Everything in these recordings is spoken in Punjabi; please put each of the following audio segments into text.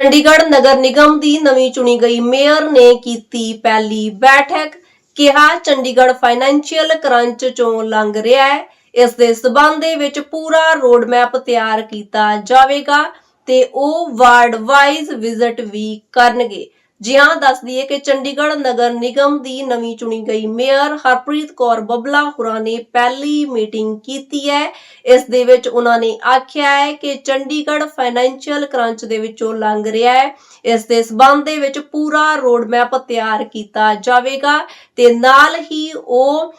ਚੰਡੀਗੜ੍ਹ ਨਗਰ ਨਿਗਮ ਦੀ ਨਵੀਂ ਚੁਣੀ ਗਈ ਮੇਅਰ ਨੇ ਕੀਤੀ ਪਹਿਲੀ ਬੈਠਕ। ਕਿਹਾ, ਚੰਡੀਗੜ੍ਹ ਫਾਈਨੈਂਸ਼ੀਅਲ ਕਰੰਚ ਚੋਂ ਲੰਘ ਰਿਹਾ ਹੈ। ਇਸ ਦੇ ਸਬੰਧ ਦੇ ਵਿੱਚ ਪੂਰਾ ਰੋਡ ਮੈਪ ਤਿਆਰ ਕੀਤਾ ਜਾਵੇਗਾ ਤੇ ਉਹ ਵਾਰਡ ਵਾਈਜ਼ ਵਿਜ਼ਿਟ ਵੀ ਕਰਨਗੇ। ਜੀ ਹਾਂ ਦੱਸ ਦਈਏ ਕਿ ਚੰਡੀਗੜ੍ਹ ਨਗਰ ਨਿਗਮ ਦੀ ਨਵੀਂ ਚੁਣੀ ਗਈ ਮੇਅਰ ਹਰਪ੍ਰੀਤ ਕੌਰ ਬਬਲਾ ਹੁਰਾਂ ਨੇ ਪਹਿਲੀ ਮੀਟਿੰਗ ਕੀਤੀ ਹੈ। ਇਸ ਦੇ ਵਿੱਚ ਉਹਨਾਂ ਨੇ ਆਖਿਆ ਹੈ ਕਿ ਚੰਡੀਗੜ੍ਹ ਫਾਈਨੈਂਸ਼ੀਅਲ ਕਰੰਚ ਦੇ ਵਿੱਚੋਂ ਲੰਘ ਰਿਹਾ ਹੈ। ਇਸ ਦੇ ਸਬੰਧ ਦੇ ਵਿੱਚ ਪੂਰਾ ਰੋਡ ਮੈਪ ਤਿਆਰ ਕੀਤਾ ਜਾਵੇਗਾ ਤੇ ਨਾਲ ਹੀ ਉਹ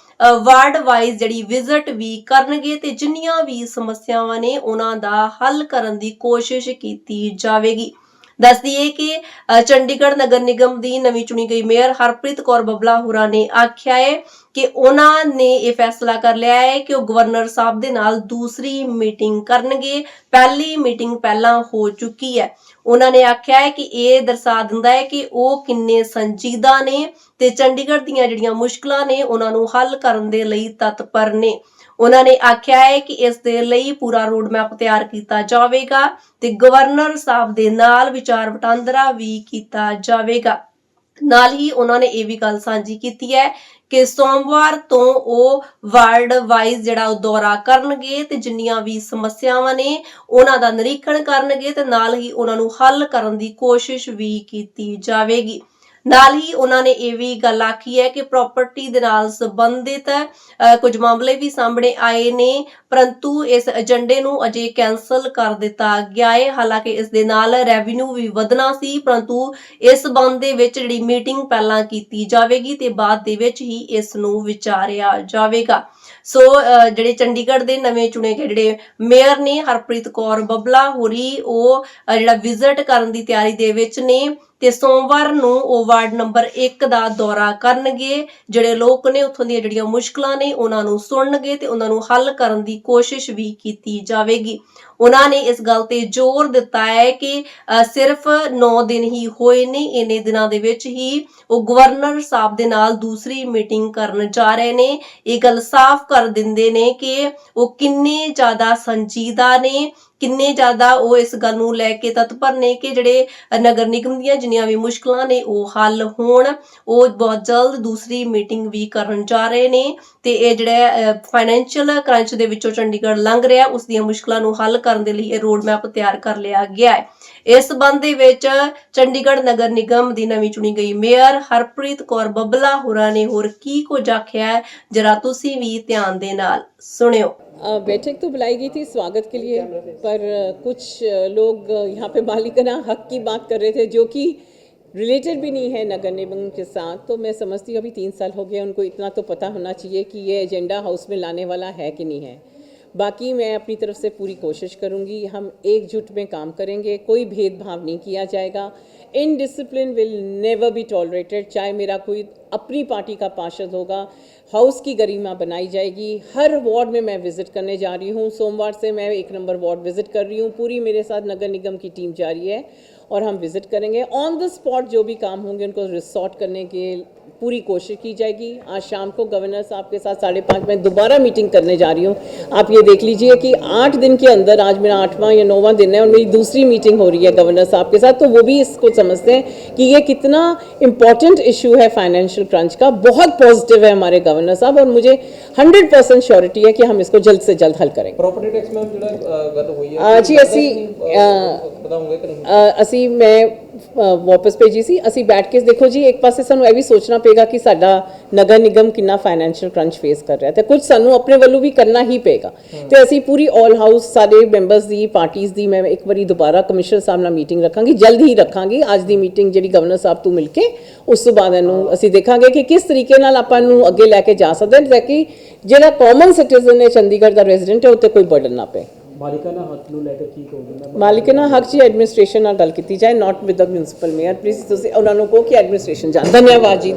ਵਾਰਡ ਵਾਈਜ਼ ਜਿਹੜੀ ਵਿਜ਼ਿਟ ਵੀ ਕਰਨਗੇ ਤੇ ਜਿੰਨੀਆਂ ਵੀ ਸਮੱਸਿਆਵਾਂ ਨੇ ਉਹਨਾਂ ਦਾ ਹੱਲ ਕਰਨ ਦੀ ਕੋਸ਼ਿਸ਼ ਕੀਤੀ ਜਾਵੇਗੀ। ਦੱਸ ਦਈਏ ਕਿ ਚੰਡੀਗੜ੍ਹ ਨਗਰ ਨਿਗਮ ਦੀ ਨਵੀਂ ਚੁਣੀ ਗਈ ਮੇਅਰ ਹਰਪ੍ਰੀਤ ਕੌਰ ਬੱਬਲਾ ਹੁਰਾ ਨੇ ਆਖਿਆ ਹੈ ਕਿ ਉਹਨਾਂ ਨੇ ਇਹ ਫੈਸਲਾ ਕਰ ਲਿਆ ਹੈ ਕਿ ਉਹ ਗਵਰਨਰ ਸਾਹਿਬ ਦੇ ਨਾਲ ਦੂਸਰੀ ਮੀਟਿੰਗ ਕਰਨਗੇ। ਪਹਿਲੀ ਮੀਟਿੰਗ ਪਹਿਲਾਂ ਹੋ ਚੁੱਕੀ ਹੈ ਉਹਨਾਂ ਨੇ ਆਖਿਆ ਹੈ ਕਿ ਇਹ ਦਰਸਾ ਦਿੰਦਾ ਹੈ ਕਿ ਉਹ ਕਿੰਨੇ ਸੰਜੀਦਾ ਨੇ ਤੇ ਚੰਡੀਗੜ੍ਹ ਦੀਆਂ ਜਿਹੜੀਆਂ ਮੁਸ਼ਕਲਾਂ ਨੇ ਉਹਨਾਂ ਨੂੰ ਹੱਲ ਕਰਨ ਦੇ ਲਈ ਤਤਪਰ ਨੇ। ਉਹਨਾਂ ਨੇ ਆਖਿਆ ਹੈ ਕਿ ਇਸ ਦੇ ਲਈ ਪੂਰਾ ਰੋਡ ਮੈਪ ਤਿਆਰ ਕੀਤਾ ਜਾਵੇਗਾ ਤੇ ਗਵਰਨਰ ਸਾਹਿਬ ਦੇ ਨਾਲ ਵਿਚਾਰ ਵਟਾਂਦਰਾ ਵੀ ਕੀਤਾ ਜਾਵੇਗਾ। ਨਾਲ ਹੀ ਉਹਨਾਂ ਨੇ ਇਹ ਵੀ ਗੱਲ ਸਾਂਝੀ ਕੀਤੀ ਹੈ ਕਿ ਸੋਮਵਾਰ ਤੋਂ ਉਹ ਵਾਰਡ ਵਾਈਜ਼ ਜਿਹੜਾ ਉਹ ਦੌਰਾ ਕਰਨਗੇ ਤੇ ਜਿੰਨੀਆਂ ਵੀ ਸਮੱਸਿਆਵਾਂ ਨੇ ਉਹਨਾਂ ਦਾ ਨਿਰੀਖਣ ਕਰਨਗੇ ਤੇ ਨਾਲ ਹੀ ਉਹਨਾਂ ਨੂੰ ਹੱਲ ਕਰਨ ਦੀ ਕੋਸ਼ਿਸ਼ ਵੀ ਕੀਤੀ ਜਾਵੇਗੀ। ਨਾਲ ਹੀ ਉਹਨਾਂ ਨੇ ਇਹ ਵੀ ਗੱਲ ਆਖੀ ਹੈ ਕਿ ਪ੍ਰਾਪਰਟੀ ਦੇ ਨਾਲ ਸੰਬੰਧਿਤ ਅ, ਕੁਝ ਮਾਮਲੇ ਵੀ ਸਾਹਮਣੇ ਆਏ ਨੇ ਪਰੰਤੂ ਇਸ ਏਜੰਡੇ ਨੂੰ ਅਜੇ ਕੈਨਸਲ ਕਰ ਦਿੱਤਾ ਗਿਆ ਹੈ। ਹਾਲਾਂਕਿ ਇਸ ਦੇ ਨਾਲ ਰੈਵਨਿਊ ਵੀ ਵਧਣਾ ਸੀ ਪਰੰਤੂ ਇਸ ਸੰਬੰਧ ਦੇ ਵਿੱਚ ਜਿਹੜੀ ਮੀਟਿੰਗ ਪਹਿਲਾਂ ਕੀਤੀ ਜਾਵੇਗੀ ਤੇ ਬਾਅਦ ਦੇ ਵਿੱਚ ਹੀ ਇਸ ਨੂੰ ਵਿਚਾਰਿਆ ਜਾਵੇਗਾ। ਸੋ ਅ, ਜਿਹੜੇ ਚੰਡੀਗੜ੍ਹ ਦੇ ਨਵੇਂ ਚੁਣੇ ਗਏ ਜਿਹੜੇ ਮੇਅਰ ਨੇ ਹਰਪ੍ਰੀਤ ਕੌਰ ਬੱਬਲਾ ਹੋਰੀ ਉਹ ਅ, ਜਿਹੜਾ ਵਿਜ਼ਿਟ ਕਰਨ ਦੀ ਤਿਆਰੀ ਦੇ ਵਿੱਚ ਨੇ ਤੇ ਸੋਮਵਾਰ ਨੂੰ ਉਹ ਵਾਰਡ ਨੰਬਰ 1 ਦਾ ਦੌਰਾ ਕਰਨਗੇ। ਜਿਹੜੇ ਲੋਕ ਨੇ ਉੱਥੋਂ ਦੀਆਂ ਜਿਹੜੀਆਂ ਮੁਸ਼ਕਲਾਂ ਨੇ, ਉਹਨਾਂ ਨੂੰ ਸੁਣਨਗੇ ਤੇ ਉਹਨਾਂ ਨੂੰ ਹੱਲ ਕਰਨ ਦੀ ਕੋਸ਼ਿਸ਼ ਵੀ ਕੀਤੀ ਜਾਵੇਗੀ। ਉਹਨਾਂ ਨੇ ਇਸ ਗੱਲ ਤੇ ਜ਼ੋਰ ਦਿੱਤਾ ਹੈ ਕਿ ਸਿਰਫ 9 ਦਿਨ ਹੀ ਹੋਏ ਨੇ। ਇਨੇ ਦਿਨਾਂ ਦੇ ਵਿੱਚ ਹੀ ਉਹ ਗਵਰਨਰ ਸਾਹਿਬ ਦੇ ਨਾਲ ਦੂਸਰੀ ਮੀਟਿੰਗ ਕਰਨ ਜਾ ਰਹੇ ਨੇ। ਇਹ ਗੱਲ ਸਾਫ਼ ਕਰ ਦਿੰਦੇ ਨੇ ਕਿ ਉਹ ਕਿੰਨੇ ਜ਼ਿਆਦਾ ਸੰਜੀਦਾ ਨੇ ਕਿੰਨੇ ਜ਼ਿਆਦਾ ਉਹ ਇਸ ਗੱਲ ਨੂੰ ਲੈ ਕੇ ਤਤਪਰ ਨੇ ਕਿ ਜਿਹੜੇ ਨਗਰ ਨਿਗਮ ਦੀਆਂ ਜਿੰਨੀਆਂ ਵੀ ਮੁਸ਼ਕਲਾਂ ਨੇ ਉਹ ਹੱਲ ਹੋਣ। ਉਹ ਬਹੁਤ ਜਲਦ ਦੂਸਰੀ ਮੀਟਿੰਗ ਵੀ ਕਰਨ ਜਾ ਰਹੇ ਨੇ ਤੇ ਇਹ ਜਿਹੜਾ ਫਾਈਨੈਂਸ਼ੀਅਲ ਕ੍ਰੰਚ ਦੇ ਵਿੱਚੋਂ ਚੰਡੀਗੜ੍ਹ ਲੰਘ ਰਿਹਾ, ਉਸ ਦੀਆਂ ਮੁਸ਼ਕਲਾਂ ਨੂੰ ਹੱਲ ਕਰਨ ਦੇ ਲਈ ਇਹ ਰੋਡ ਮੈਪ ਤਿਆਰ ਕਰ ਲਿਆ ਗਿਆ ਹੈ। ਇਸ ਸੰਬੰਧ ਦੇ ਵਿੱਚ ਚੰਡੀਗੜ੍ਹ ਨਗਰ ਨਿਗਮ ਦੀ ਨਵੀਂ ਚੁਣੀ ਗਈ ਮੇਅਰ ਹਰਪ੍ਰੀਤ ਕੌਰ ਬੱਬਲਾ ਹੋਰਾਂ ਨੇ ਹੋਰ ਕੀ ਕੁਝ ਆਖਿਆ ਹੈ, ਜਰਾ ਤੁਸੀਂ ਵੀ ਧਿਆਨ ਦੇ ਨਾਲ ਸੁਣਿਓ। बैठक तो बुलाई गई थी स्वागत के लिए, पर कुछ लोग यहाँ पे मालिकाना हक की बात कर रहे थे, जो कि रिलेटेड भी नहीं है नगर निगम के साथ। तो मैं समझती हूँ, अभी तीन साल हो गए उनको इतना तो पता होना चाहिए कि ये एजेंडा हाउस में लाने वाला है कि नहीं है। बाकी मैं अपनी तरफ़ से पूरी कोशिश करूँगी, हम एकजुट में काम करेंगे, कोई भेदभाव नहीं किया जाएगा। Indiscipline will never be tolerated चाहे मेरा कोई अपनी पार्टी का पार्षद होगा हाउस की गरिमा बनाई जाएगी। हर वार्ड में मैं विज़िट करने जा रही हूँ, सोमवार से मैं एक नंबर वार्ड विज़िट कर रही हूँ। पूरी मेरे साथ नगर निगम की टीम जा रही है और हम विज़िट करेंगे। ऑन द स्पॉट जो भी काम होंगे, उनको रिसॉर्ट करने के पूरी कोशिश की जाएगी। आज शाम को गवर्नर साहब के साथ साढ़े पाँच में दोबारा मीटिंग करने जा रही हूँ। आप ये देख लीजिए कि आठ दिन के अंदर आज मेरा आठवां या नौवां दिन है और मेरी दूसरी मीटिंग हो रही है गवर्नर साहब के साथ तो वो भी इसको समझते हैं कि ये कितना इंपॉर्टेंट इशू है फाइनेंशियल क्रंच का। बहुत पॉजिटिव है हमारे गवर्नर साहब और मुझे हंड्रेड परसेंट श्योरिटी है कि हम इसको जल्द से जल्द हल करेंगे। जी असी असी मैं ਵਾਪਸ ਭੇਜੀ ਸੀ। ਅਸੀਂ ਬੈਠ ਕੇ ਦੇਖੋ ਜੀ, ਇੱਕ ਪਾਸੇ ਸਾਨੂੰ ਇਹ ਵੀ ਸੋਚਣਾ ਪਏਗਾ ਕਿ ਸਾਡਾ ਨਗਰ ਨਿਗਮ ਕਿੰਨਾ ਫਾਈਨੈਂਸ਼ੀਅਲ ਕਰੰਚ ਫੇਸ ਕਰ ਰਿਹਾ ਤੇ ਕੁਝ ਸਾਨੂੰ ਆਪਣੇ ਵੱਲੋਂ ਵੀ ਕਰਨਾ ਹੀ ਪਏਗਾ। ਤੇ ਅਸੀਂ ਪੂਰੀ ਆਲ ਹਾਊਸ ਸਾਰੇ ਮੈਂਬਰਸ ਦੀ ਪਾਰਟੀਆਂ ਦੀ, ਮੈਂ ਇੱਕ ਵਾਰੀ ਦੁਬਾਰਾ ਕਮਿਸ਼ਨਰ ਸਾਹਿਬ ਨਾਲ ਮੀਟਿੰਗ ਰੱਖਾਂਗੀ, ਜਲਦ ਹੀ ਰੱਖਾਂਗੀ। ਅੱਜ ਦੀ ਮੀਟਿੰਗ ਜਿਹੜੀ ਗਵਰਨਰ ਸਾਹਿਬ ਤੋਂ ਮਿਲ ਕੇ, ਉਸ ਤੋਂ ਬਾਅਦ ਇਹਨੂੰ ਅਸੀਂ ਦੇਖਾਂਗੇ ਕਿ ਕਿਸ ਤਰੀਕੇ ਨਾਲ ਆਪਾਂ ਨੂੰ ਅੱਗੇ ਲੈ ਕੇ ਜਾ ਸਕਦੇ ਹਾਂ, ਤਾਂ ਕਿ ਜਿਹੜਾ ਕਾਮਨ ਸਿਟੀਜ਼ਨ ਹੈ ਚੰਡੀਗੜ੍ਹ ਦਾ ਰੈਜ਼ੀਡੈਂਟ ਹੈ ਉੱਤੇ ਕੋਈ ਬਰਡਨ ਨਾ ਪਏ। ਮਾਲਿਕਾਨਾ ਹੱਕ ਨੂੰ ਲੈ ਕੇ ਕੀ ਕਹੋਗੇ? ਮੈਮ ਮਾਲਿਕਾਨਾ ਹੱਕ ਜੀ ਐਡਮਿਨਿਸਟ੍ਰੇਸ਼ਨ ਨਾਲ ਗੱਲ ਕੀਤੀ ਜਾਏ not with the municipal mayor please ਤੁਸੀਂ ਉਹਨਾਂ ਨੂੰ ਕਹੋ ਕਿ ਐਡਮਿਨਿਸਟ੍ਰੇਸ਼ਨ ਜਾਣ ਧੰਨਵਾਦ ਜੀ।